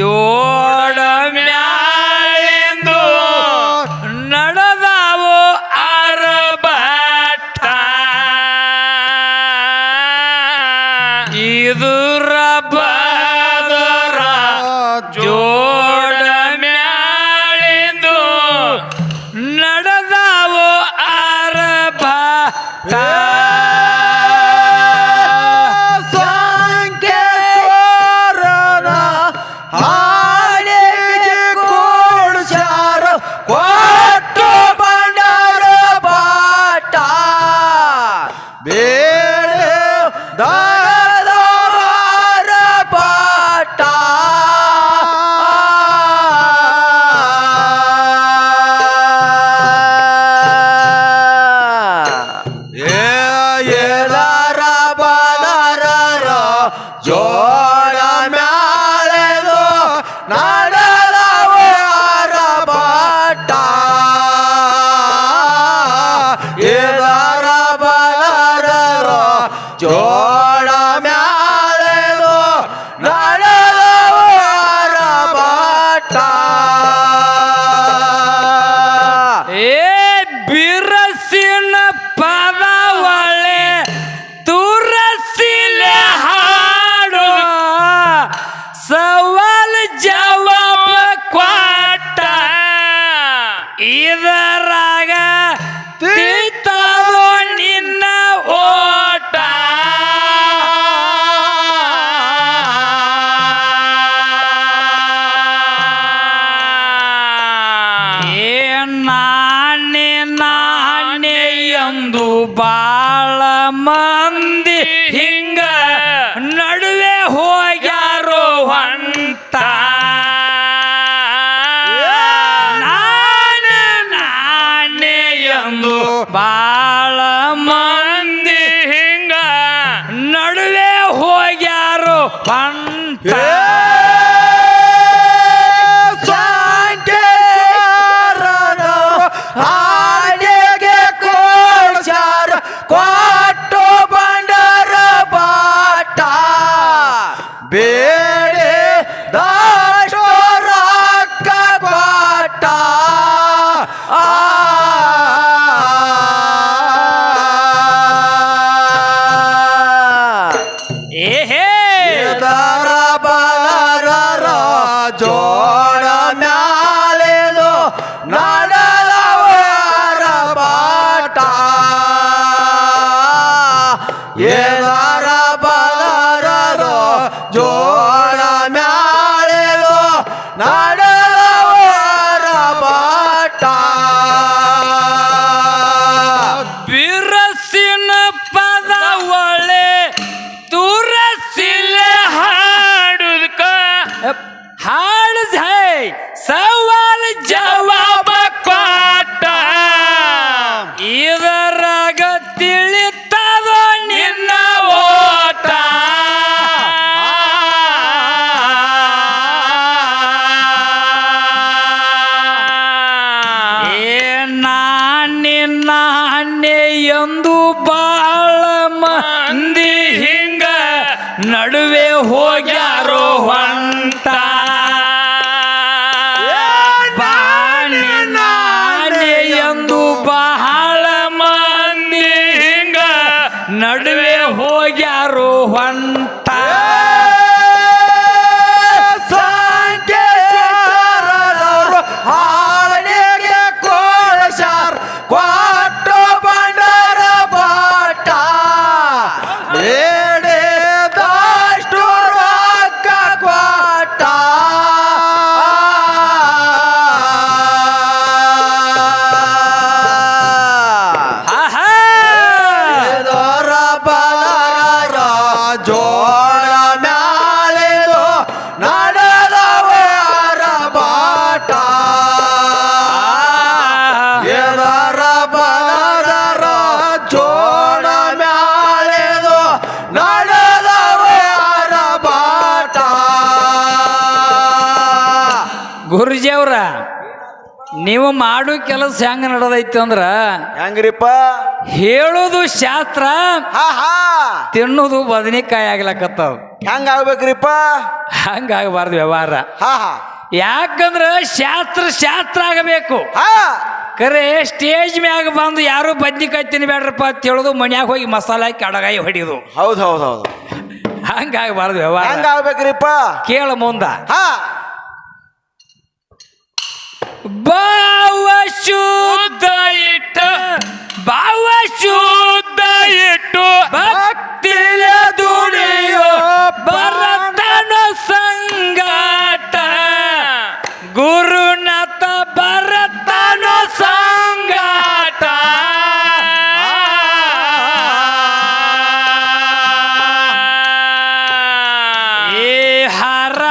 안. derrubar. ಗುರುಜಿ ಅವ್ರ ನೀವು ಮಾಡೋ ಕೆಲಸ ಹೆಂಗ ನಡೆದೈತಿ ಅಂದ್ರ ಹೆಂಗ್ರಿಪ್ಪ? ಹೇಳುದು ಶಾಸ್ತ್ರ ತಿನ್ನುದು ಬದನೆಕಾಯಿ ಆಗ್ಲಕತ್ತದ. ಹೆಂಗ ಆಗ್ಬೇಕ್ರಿಪ್ಪ? ಹಂಗ ವ್ಯವಹಾರ. ಯಾಕಂದ್ರ ಶಾಸ್ತ್ರ ಶಾಸ್ತ್ರ ಆಗಬೇಕು. ಕರೆ ಸ್ಟೇಜ್ ಮ್ಯಾಗ ಬಂದು ಯಾರು ಬದ್ನಿಕಾಯಿ ತಿನ್ಬೇಡ್ರಪ್ಪ ಅಂತ ಹೇಳೋದು ಮನ್ಯಾಗ ಹೋಗಿ ಮಸಾಲೆ ಹಾಕಿ ಅಡಗಾಯಿ ಹೊಡಿಯುದು. ಹೌದು ಹೌದು ಹೌದು. ಹಂಗಾಗಬಾರ್ದು ವ್ಯವಹಾರ. ಹಂಗಾಗ್ಬೇಕ್ರಿಪ್ಪ ಕೇಳ ಮುಂದ. ಹಾ. ಭಾವ ಶುದ್ಧ ಇಟ್ಟು ಇಟ್ಟು ಭಕ್ತಿಯ ದುಡಿಯೋ ಭರತನ ಸಂಗಾಟ. ಗುರುನಾಥ ಭರತನ ಸಂಗಾಟ. ಏ ಹರ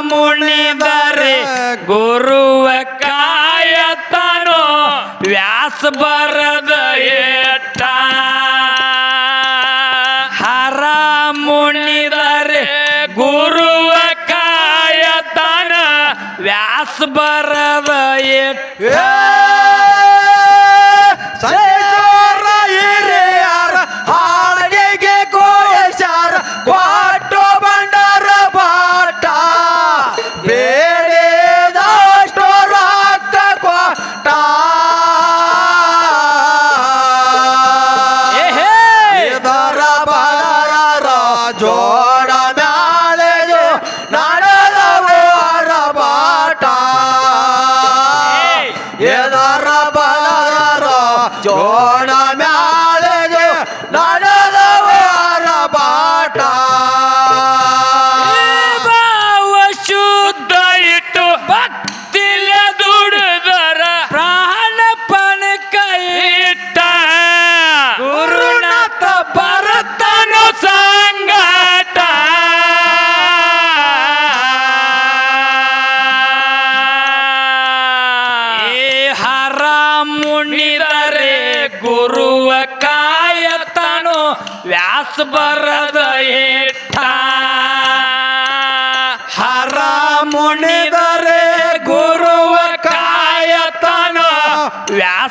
ಮುಣಿದರೆ ಗುರು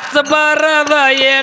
ಹಚ್ಚಬಾರದ ಏ!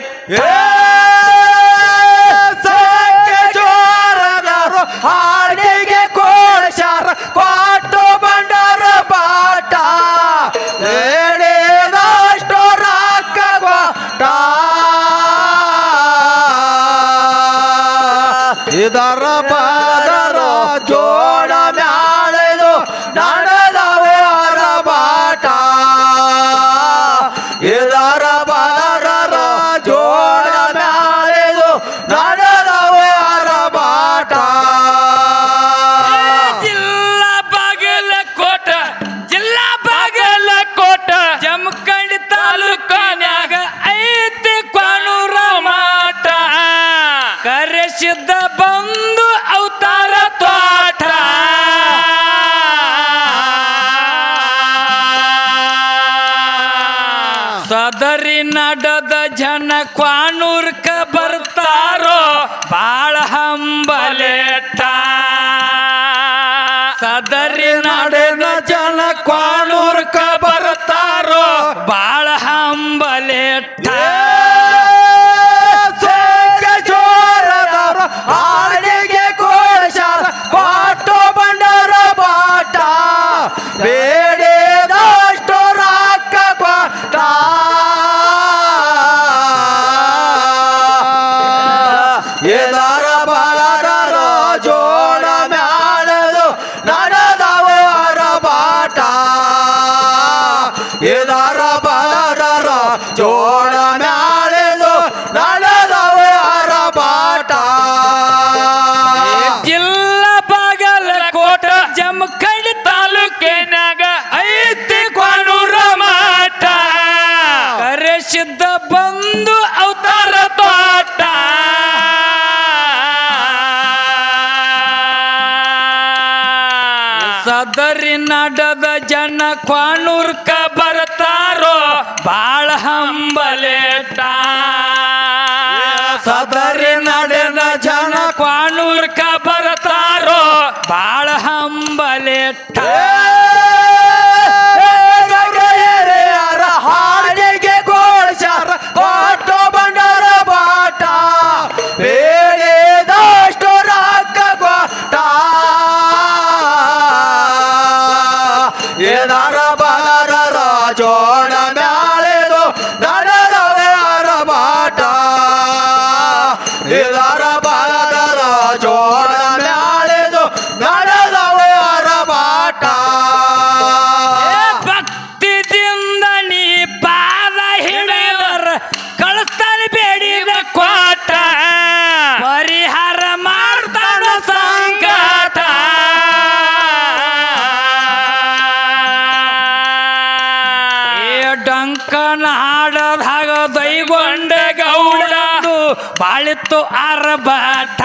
ಆಗಿತ್ತು ಅರಬಾಟ.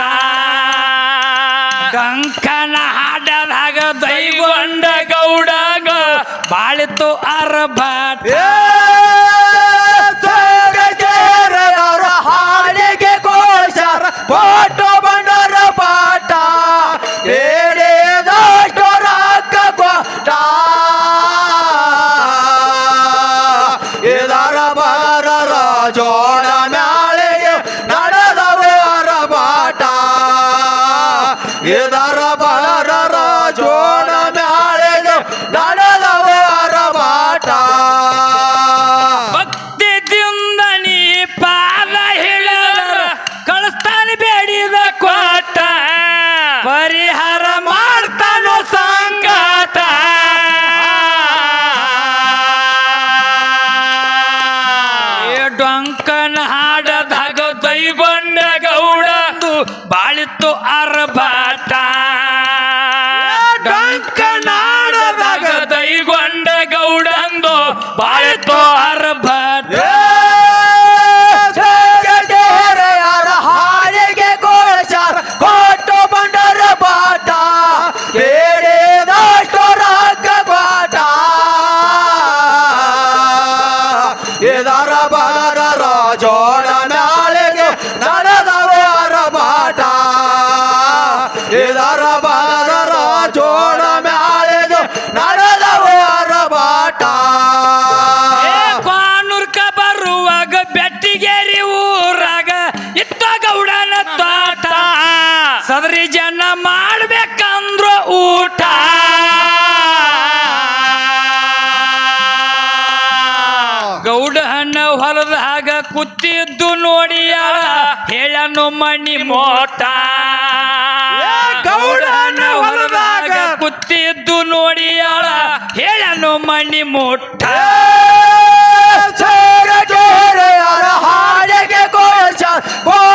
ಕಂಕನ ಹಾಡದಾಗ ದೈವಂಡ ಗೌಡಗ. ಬಾಳಿತು ಅರಬ. ಪರಿಹಾರ ಮಾಡ್ತಾನೋ ಸಂಗಾತ. ಡೊಂಕನ ಹಾಡದಾಗ ದೈವಣ್ಣ ಗೌಡ ಬಾಳಿತ್ತು ಅರ್ಭ. ಗೌಡ ಹಣ್ಣ ಹೊಲದ ಹಾಗ ಕುತ್ತಿದ್ದು ನೋಡಿ ಹೇಳನು ಮಣಿ ಮೋಟ. ಗೌಡ ಹಣ್ಣ ಹೊಲದಾಗ ಕುತ್ತಿದ್ದು ನೋಡಿ ಹೇಳನು ಮಣಿ ಮೋಟ. ಹಾಡಿಗೆ ಗೋಳ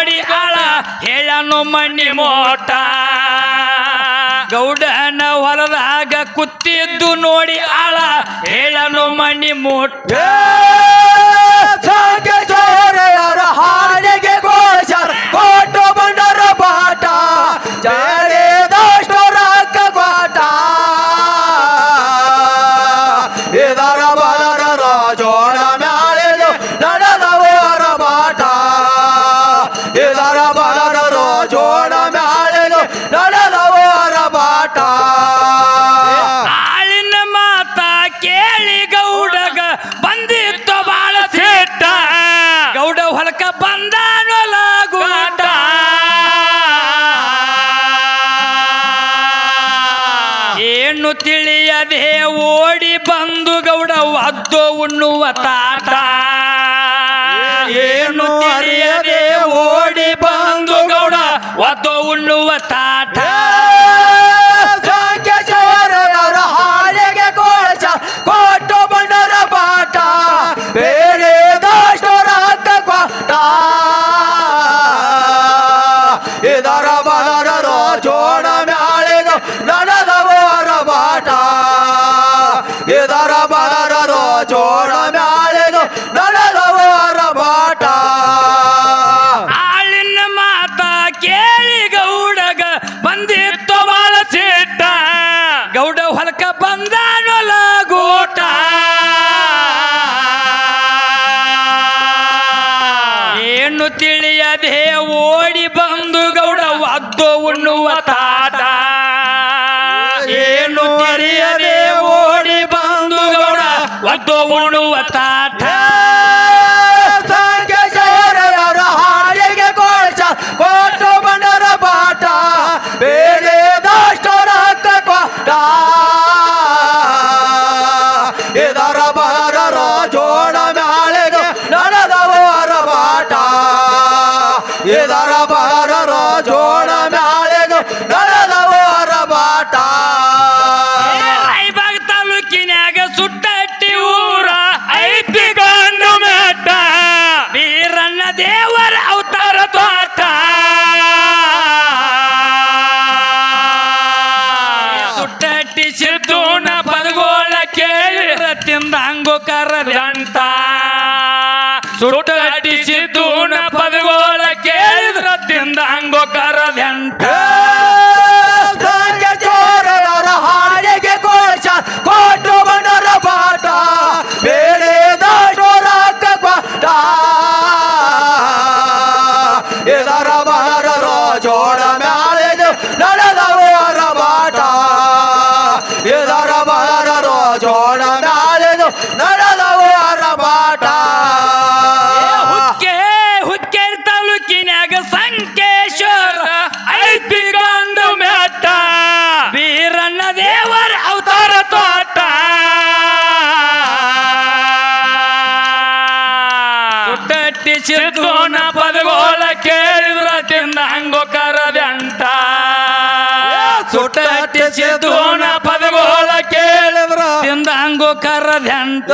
ನೋಡಿಗಳ ಹೇಳನು ಮಣ್ಣಿ ಮೋಟ. ಗೌಡನ ಹೊಲದಾಗ ಕುತ್ತಿದ್ದು ನೋಡಿ ಆಳ ಹೇಳನು ಮಣ್ಣಿ ಮೋಟ. ಕೊಡಕ ಬಂದಾನು ಲಾಗುಟ ಏನು ತಿಳಿಯದೆ ಓಡಿ ಬಂದು ಗೌಡ ಒದ್ದು ಉಣ್ಣುವ ತಾಟ. ಏನು ತಿಳಿಯದೆ ಓಡಿ ಬಂದು ಗೌಡ ಒದ್ದು ಉಣ್ಣುವ ತಾಟ. ಒದ್ದು ಉಣುವ ತಾಟ. Deus! জোড়া ಚೇತೋಣ ಪದಗೋಳ ಕೇಳಿದ್ರ ತಿಂದ ಹಂಗು ಕರದಂತ.